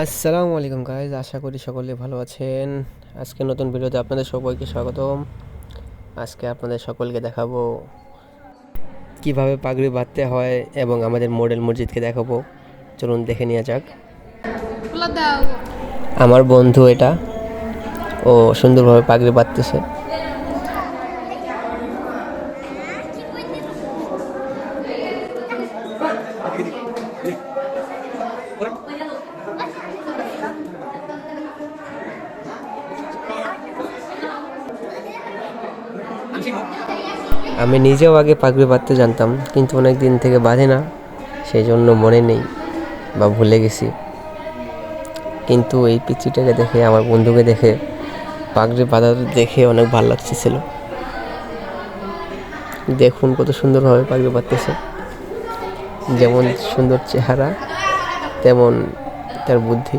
আসসালামু আলাইকুম গাইজ আশা করি সকলে ভালো আছেন। আজকে নতুন ভিডিওতে আপনাদের সবাইকে স্বাগতম। আজকে আপনাদের সকলকে দেখাবো কীভাবে পাগড়ি বাঁধতে হয় এবং আমাদের মডেল মসজিদকে দেখাবো। চলুন দেখে নেওয়া যাক। আমার বন্ধু এটা। ও সুন্দরভাবে পাগড়ি বাঁধতেছে। আমি নিজেও আগে পাগড়ি বাঁধতে জানতাম, কিন্তু অনেক দিন থেকে বাঁধে না সেই জন্য মনে নেই বা ভুলে গেছি। কিন্তু এই পিচিটাকে দেখে, আমার বন্ধুকে দেখে, পাগড়ি বাঁধা দেখে অনেক ভালো লাগতেছিল। দেখুন কত সুন্দরভাবে পাগড়ি বাঁধতেছে। যেমন সুন্দর চেহারা, তেমন তার বুদ্ধি।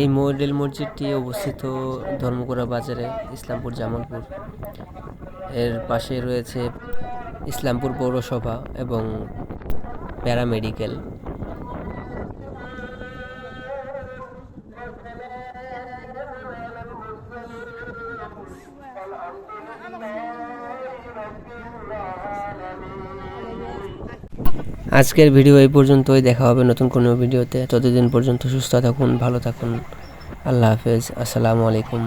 এই মডেল মসজিদটি অবস্থিত ধর্মকোড়া বাজারে ইসলামপুর জামালপুর। এর পাশে রয়েছে ইসলামপুর পৌরসভা এবং প্যারামেডিকেল আজকের ভিডিও এই পর্যন্তই। দেখা হবে নতুন কোনো ভিডিওতে। ততদিন পর্যন্ত সুস্থ থাকুন, ভালো থাকুন। আল্লাহ হাফেজ। আসসালামু আলাইকুম।